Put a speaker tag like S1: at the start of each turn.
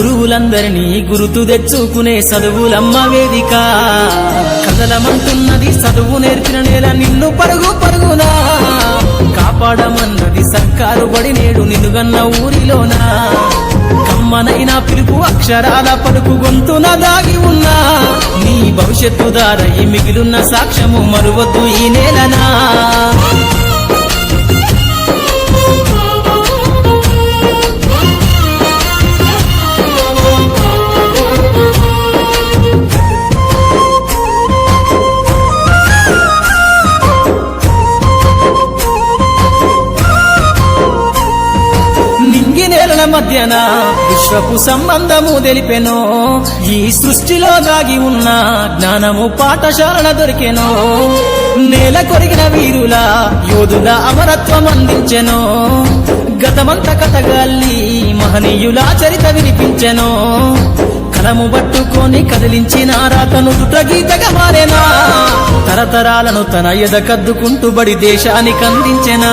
S1: గురువులందరినీ గురుతు తెచ్చుకునే చదువులమ్మ వేదిక. కదలమంటున్నది చదువు నేర్చిన నేల నిన్ను పరుగు పరుగునా. కాపాడమన్నది సర్కారు బడి నేడు నిలుగన్న ఊరిలోనా. కమ్మనైనా పిలుపు అక్షరాల పలుకు గొంతున దాగి ఉన్నా. నీ భవిష్యత్తు దారయి మిగిలున్న సాక్ష్యము మరువద్దు ఈ నేలనా. నింగి మధ్యన విశ్వపు సంబంధము తెలిపెను ఈ సృష్టిలో దాగి ఉన్న జ్ఞానము పాఠశాలన దొరికెను నేల కొరిగిన వీరుల యోధుల అమరత్వం అందించెను గతమంత కథగాల్లి మహనీయుల చరిత వినిపించెను కలము పట్టుకొని కదిలించిన రాతను దుటగీతగా మారేనా తరతరాలను తన ఎద కద్దుకుంటూ బడి దేశానికి అందించెనా.